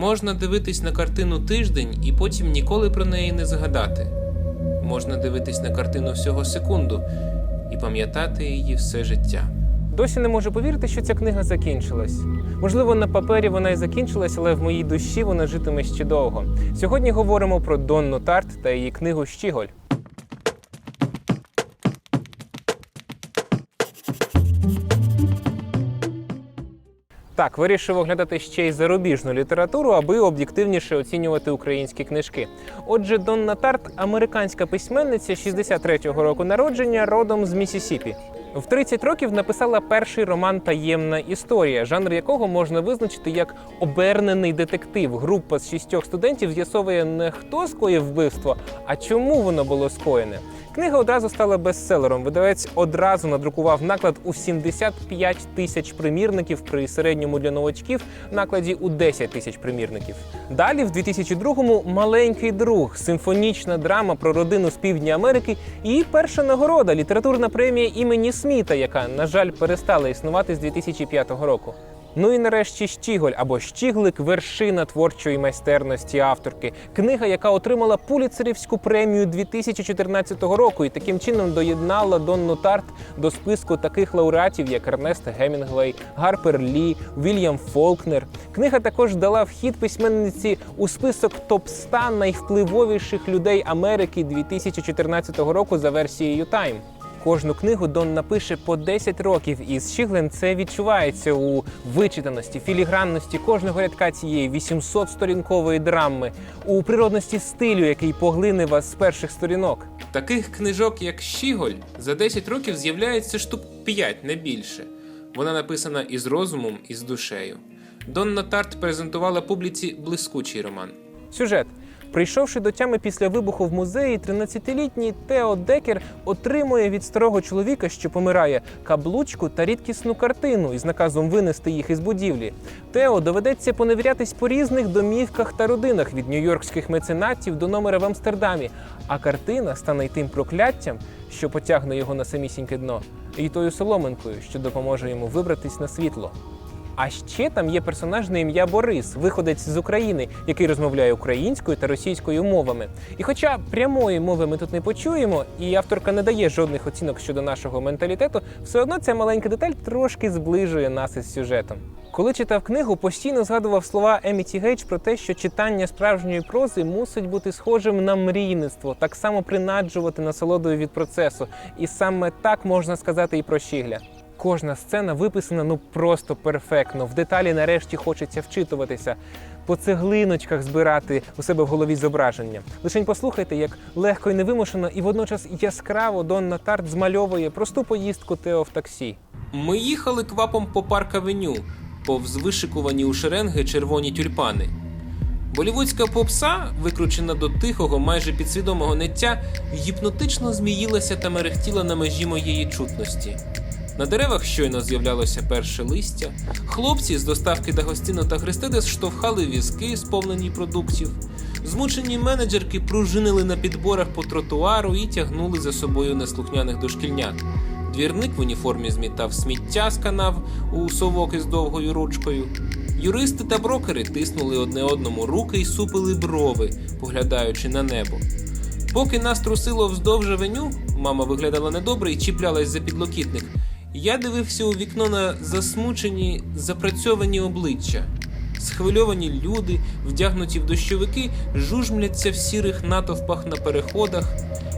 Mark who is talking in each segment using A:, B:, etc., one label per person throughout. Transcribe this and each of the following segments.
A: Можна дивитись на картину тиждень і потім ніколи про неї не згадати. Можна дивитись на картину всього секунду і пам'ятати її все життя.
B: Досі не можу повірити, що ця книга закінчилась. Можливо, на папері вона і закінчилась, але в моїй душі вона житиме ще довго. Сьогодні говоримо про Донну Тарт та її книгу Щіголь. Так, вирішив оглядати ще й зарубіжну літературу, аби об'єктивніше оцінювати українські книжки. Отже, Донна Тарт американська письменниця 63-го року народження, родом з Місісіпі. В 30 років написала перший роман Таємна історія, жанр якого можна визначити як обернений детектив. Група з шістьох студентів з'ясовує не хто скоїв вбивство, а чому воно було скоєне. Книга одразу стала бестселером. Видавець одразу надрукував наклад у 75 тисяч примірників при середньому для новачків накладі у 10 тисяч примірників. Далі, в 2002-му маленький друг, симфонічна драма про родину з півдня Америки і перша нагорода літературна премія імені Сміта, яка, на жаль, перестала існувати з 2005 року. Ну і нарешті Щіголь або Щіглик вершина творчої майстерності авторки. Книга, яка отримала Пуліцерівську премію 2014 року, і таким чином доєднала Донну Тарт до списку таких лауреатів, як Ернест Гемінгвей, Гарпер Лі, Вільям Фолкнер. Книга також дала вхід письменниці у список топ 100 найвпливовіших людей Америки 2014 року за версією Time. Кожну книгу Дон напише по 10 років, і з Щіглен це відчувається у вичитаності, філігранності кожного рядка цієї 800-сторінкової драми, у природності стилю, який поглине вас з перших сторінок.
A: Таких книжок, як Щіголь, за 10 років з'являється штук 5, не більше. Вона написана із розумом і з душею. Донна Тарт презентувала публіці блискучий роман.
B: Сюжет. Прийшовши до тями після вибуху в музеї, 13-літній Тео Декер отримує від старого чоловіка, що помирає, каблучку та рідкісну картину із наказом винести їх із будівлі. Тео доведеться поневірятись по різних домівках та родинах від нью-йоркських меценатів до номера в Амстердамі. А картина стане й тим прокляттям, що потягне його на самісіньке дно, і тою соломинкою, що допоможе йому вибратись на світло. А ще там є персонаж на ім'я Борис, виходець з України, який розмовляє українською та російською мовами. І хоча прямої мови ми тут не почуємо, і авторка не дає жодних оцінок щодо нашого менталітету, все одно ця маленька деталь трошки зближує нас із сюжетом. Коли читав книгу, постійно згадував слова Еміті Гейдж про те, що читання справжньої прози мусить бути схожим на мрійництво, так само принаджувати насолодою від процесу. І саме так можна сказати і про Щігля. Кожна сцена виписана ну просто перфектно. В деталі нарешті хочеться вчитуватися, по цеглиночках збирати у себе в голові зображення. Лишень послухайте, як легко і невимушено, і водночас яскраво Донна Тарт змальовує просту поїздку Тео в таксі.
A: Ми їхали квапом по парк авеню, повз вишикувані у шеренги червоні тюльпани. Болівудська попса, викручена до тихого, майже підсвідомого ниття, гіпнотично зміїлася та мерехтіла на межі моєї чутності. На деревах щойно з'являлося перше листя. Хлопці з доставки Дагостіно та Христидес штовхали візки, сповнені продуктів. Змучені менеджерки пружинили на підборах по тротуару і тягнули за собою неслухняних дошкільнят. Двірник в уніформі змітав сміття з канав у совок із довгою ручкою. Юристи та брокери тиснули одне одному руки й супили брови, поглядаючи на небо. Поки нас трусило вздовж авеню, мама виглядала недобре і чіплялась за підлокітник. Я дивився у вікно на засмучені, запрацьовані обличчя. Схвильовані люди, вдягнуті в дощовики, жужмляться в сірих натовпах на переходах,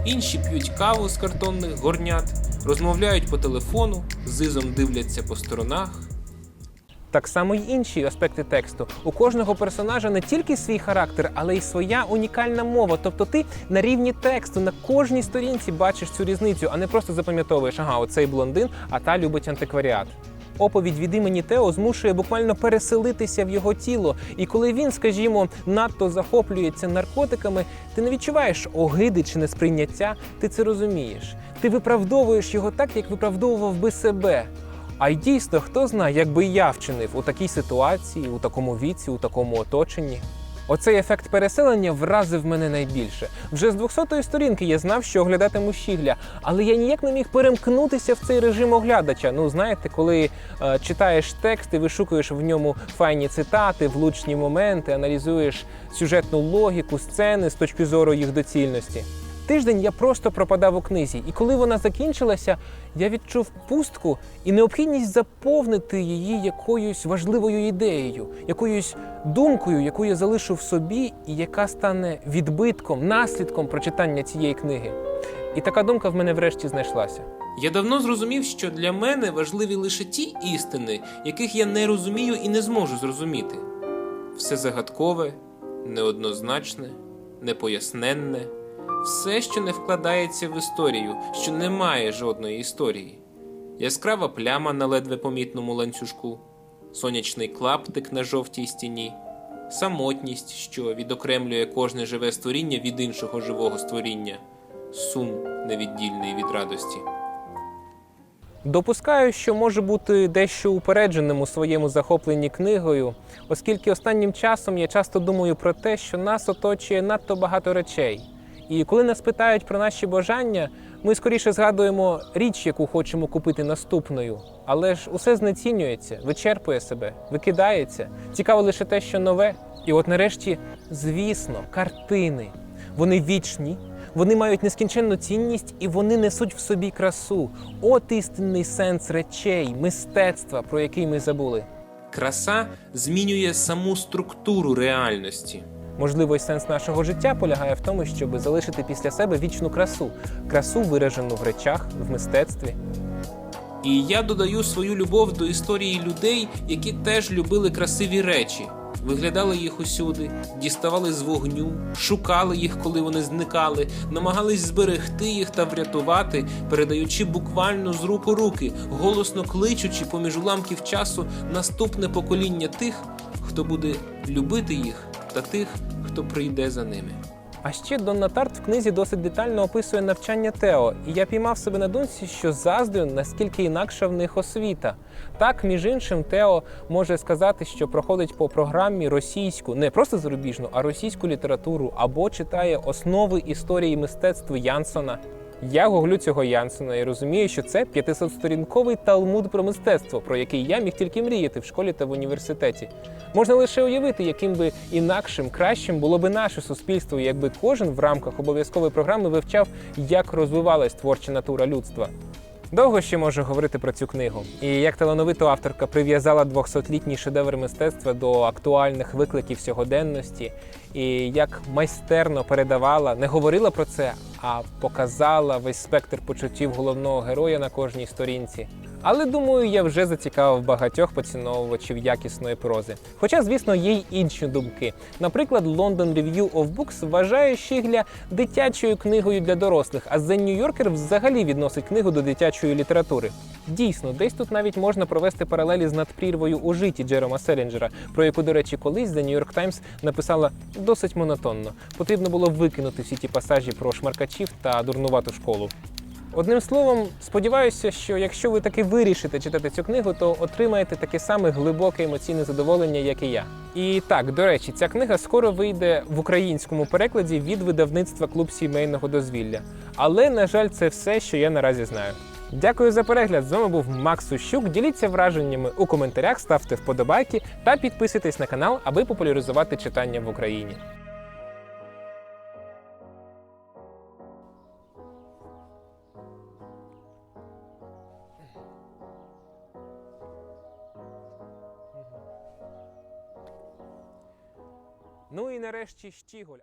A: інші п'ють каву з картонних горнят, розмовляють по телефону, зизом дивляться по сторонах.
B: Так само й інші аспекти тексту. У кожного персонажа не тільки свій характер, але й своя унікальна мова. Тобто ти на рівні тексту на кожній сторінці бачиш цю різницю, а не просто запам'ятовуєш, ага, оцей блондин, а та любить антикваріат. Оповідь від імені Тео змушує буквально переселитися в його тіло. І коли він, скажімо, надто захоплюється наркотиками, ти не відчуваєш огиди чи несприйняття, ти це розумієш. Ти виправдовуєш його так, як виправдовував би себе. А й дійсно, хто знає, як би я вчинив у такій ситуації, у такому віці, у такому оточенні. Оцей ефект переселення вразив мене найбільше. Вже з 200-ї сторінки я знав, що оглядатиму щігля, але я ніяк не міг перемкнутися в цей режим оглядача. Ну, знаєте, коли е, читаєш текст і вишукуєш в ньому файні цитати, влучні моменти, аналізуєш сюжетну логіку, сцени з точки зору їх доцільності. Тиждень я просто пропадав у книзі, і коли вона закінчилася, я відчув пустку і необхідність заповнити її якоюсь важливою ідеєю, якоюсь думкою, яку я залишу в собі, і яка стане відбитком, наслідком прочитання цієї книги. І така думка в мене врешті знайшлася.
A: Я давно зрозумів, що для мене важливі лише ті істини, яких я не розумію і не зможу зрозуміти. Все загадкове, неоднозначне, непоясненне, все, що не вкладається в історію, що не має жодної історії. Яскрава пляма на ледве помітному ланцюжку, сонячний клаптик на жовтій стіні, самотність, що відокремлює кожне живе створіння від іншого живого створіння, сум невіддільний від радості.
B: Допускаю, що може бути дещо упередженим у своєму захопленні книгою, оскільки останнім часом я часто думаю про те, що нас оточує надто багато речей. І коли нас питають про наші бажання, ми скоріше згадуємо річ, яку хочемо купити наступною. Але ж усе знецінюється, вичерпує себе, викидається. Цікаво лише те, що нове. І от нарешті, звісно, картини. Вони вічні, вони мають нескінченну цінність і вони несуть в собі красу. От істинний сенс речей, мистецтва, про який ми забули.
A: Краса змінює саму структуру реальності.
B: Можливо, й сенс нашого життя полягає в тому, щоб залишити після себе вічну красу, красу виражену в речах, в мистецтві.
A: І я додаю свою любов до історії людей, які теж любили красиві речі, виглядали їх усюди, діставали з вогню, шукали їх, коли вони зникали, намагались зберегти їх та врятувати, передаючи буквально з рук у руки, голосно кличучи поміж уламків часу наступне покоління тих, хто буде любити їх, та тих, хто прийде за ними.
B: А ще Донна Тарт в книзі досить детально описує навчання Тео, і я піймав себе на думці, що заздрю, наскільки інакша в них освіта. Так, між іншим, Тео може сказати, що проходить по програмі російську, не просто зарубіжну, а російську літературу, або читає основи історії мистецтва Янсона. Я гуглю цього Янсена і розумію, що це 500-сторінковий талмуд про мистецтво, про який я міг тільки мріяти в школі та в університеті. Можна лише уявити, яким би інакшим, кращим було би наше суспільство, якби кожен в рамках обов'язкової програми вивчав, як розвивалась творча натура людства. Довго ще можу говорити про цю книгу, і як талановито авторка прив'язала 200-літній шедевр мистецтва до актуальних викликів сьогоденності, і як майстерно передавала, не говорила про це, а показала весь спектр почуттів головного героя на кожній сторінці. Але думаю, я вже зацікавив багатьох поціновувачів якісної прози. Хоча, звісно, є й інші думки. Наприклад, London Review of Books вважає Щігля дитячою книгою для дорослих, а The New Yorker взагалі відносить книгу до дитячої літератури. Дійсно, десь тут навіть можна провести паралелі з надпрірвою у житті Джерома Селінджера, про яку, до речі, колись The New York Times написала досить монотонно. Потрібно було викинути всі ті пасажі про шмаркачів та дурнувату школу. Одним словом, сподіваюся, що якщо ви таки вирішите читати цю книгу, то отримаєте таке саме глибоке емоційне задоволення, як і я. І так, до речі, ця книга скоро вийде в українському перекладі від видавництва Клуб сімейного дозвілля. Але, на жаль, це все, що я наразі знаю. Дякую за перегляд. З вами був Макс Сущук. Діліться враженнями у коментарях, ставте вподобайки та підписуйтесь на канал, аби популяризувати читання в Україні. Ну і нарешті Щіголь.